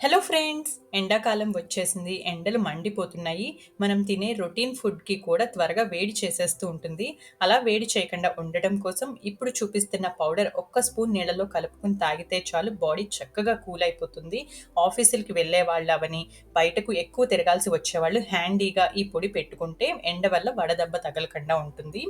Hello friends ఎండాకాలం వచ్చేసింది ఎండలు మండిపోతున్నాయి. మనం తినే రొటీన్ ఫుడ్కి కూడా త్వరగా వేడి చేసేస్తూ ఉంటుంది. అలా వేడి చేయకుండా ఉండటం కోసం ఇప్పుడు చూపిస్తున్న పౌడర్ ఒక్క స్పూన్ నీళ్ళలో కలుపుకుని తాగితే చాలు బాడీ చక్కగా కూల్ అయిపోతుంది. ఆఫీసులకి వెళ్ళే వాళ్ళు అవని బయటకు ఎక్కువ తిరగాల్సి వచ్చేవాళ్ళు హ్యాండీగా ఈ పొడి పెట్టుకుంటే ఎండ వల్ల వడదెబ్బ తగలకుండా ఉంటుంది.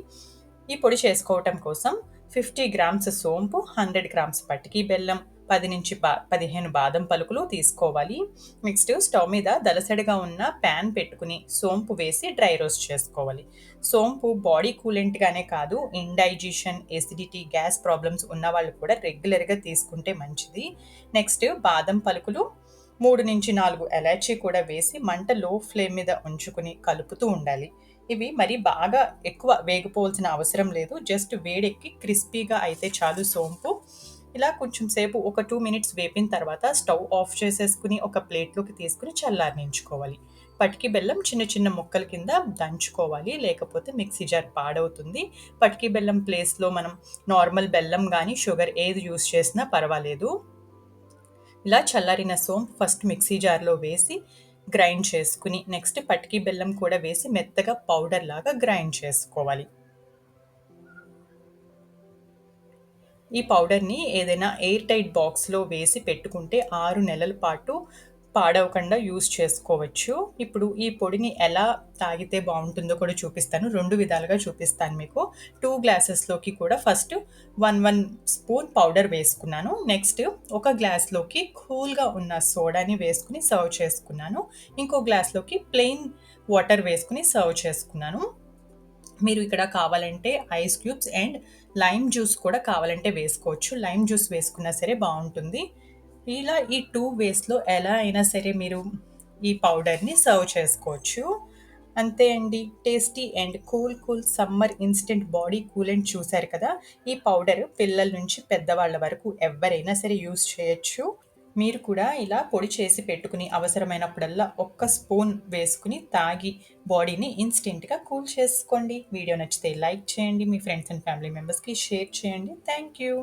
ఈ పొడి చేసుకోవటం కోసం ఫిఫ్టీ గ్రామ్స్ సోంపు హండ్రెడ్ గ్రామ్స్ పటికీ బెల్లం పది నుంచి బా పదిహేను బాదం పలుకులు తీసుకోవాలి. నెక్స్ట్ స్టవ్ మీద దలసడిగా ఉన్న ప్యాన్ పెట్టుకుని సోంపు వేసి డ్రై రోస్ట్ చేసుకోవాలి. సోంపు బాడీ కూలెంట్గానే కాదు ఇండైజెషన్ ఎసిడిటీ గ్యాస్ ప్రాబ్లమ్స్ ఉన్న వాళ్ళు కూడా రెగ్యులర్గా తీసుకుంటే మంచిది. నెక్స్ట్ బాదం పలుకులు మూడు నుంచి నాలుగు ఎలాచీ కూడా వేసి మంట లో ఫ్లేమ్ మీద ఉంచుకుని కలుపుతూ ఉండాలి. ఇవి మరి బాగా ఎక్కువ వేగిపోవాల్సిన అవసరం లేదు. జస్ట్ వేడెక్కి క్రిస్పీగా అయితే చాలు సోంపు ఇలా కొంచెం సేపు ఒక టూ మినిట్స్ వేపిన తర్వాత స్టవ్ ఆఫ్ చేసేసుకుని ఒక ప్లేట్లోకి తీసుకుని చల్లారనించుకోవాలి. పటికి బెల్లం చిన్న చిన్న ముక్కల కింద దంచుకోవాలి. లేకపోతే మిక్సీ జార్ పాడవుతుంది. పటికి బెల్లం ప్లేస్లో మనం నార్మల్ బెల్లం కానీ షుగర్ ఏది యూస్ చేసినా పర్వాలేదు. ఇలా చల్లారిన సోంపు ఫస్ట్ మిక్సీ జార్లో వేసి గ్రైండ్ చేసుకుని నెక్స్ట్ పటికి బెల్లం కూడా వేసి మెత్తగా పౌడర్ లాగా గ్రైండ్ చేసుకోవాలి. ఈ పౌడర్ని ఏదైనా ఎయిర్ టైట్ బాక్స్లో వేసి పెట్టుకుంటే ఆరు నెలల పాటు పాడవకుండా యూస్ చేసుకోవచ్చు. ఇప్పుడు ఈ పొడిని ఎలా తాగితే బాగుంటుందో కూడా చూపిస్తాను. రెండు విధాలుగా చూపిస్తాను మీకు. టూ గ్లాసెస్లోకి కూడా first one one spoon powder వేసుకున్నాను. నెక్స్ట్ ఒక గ్లాస్లోకి కూల్గా ఉన్న సోడాని వేసుకుని సర్వ్ చేసుకున్నాను. ఇంకో గ్లాస్లోకి ప్లెయిన్ వాటర్ వేసుకుని సర్వ్ చేసుకున్నాను. మీరు ఇక్కడ కావాలంటే ice cubes and lime juice కూడా కావాలంటే వేసుకోవచ్చు. లైమ్ జ్యూస్ వేసుకున్నా సరే బాగుంటుంది. ఇలా ఈ టూ వేస్లో ఎలా అయినా సరే మీరు ఈ పౌడర్ని సర్వ్ చేసుకోవచ్చు. అంతే అండి. Tasty and cool cool summer instant body cool and చూశారు కదా? ఈ పౌడర్ పిల్లల నుంచి పెద్దవాళ్ళ వరకు ఎవరైనా సరే యూస్ చేయొచ్చు. మీరు కూడా ఇలా పొడి చేసి పెట్టుకుని అవసరమైనప్పుడల్లా ఒక్క స్పూన్ వేసుకుని తాగి బాడీని ఇన్స్టెంట్గా కూల్ చేసుకోండి. వీడియో నచ్చితే లైక్ చేయండి. మీ ఫ్రెండ్స్ అండ్ ఫ్యామిలీ మెంబర్స్కి షేర్ చేయండి. Thank you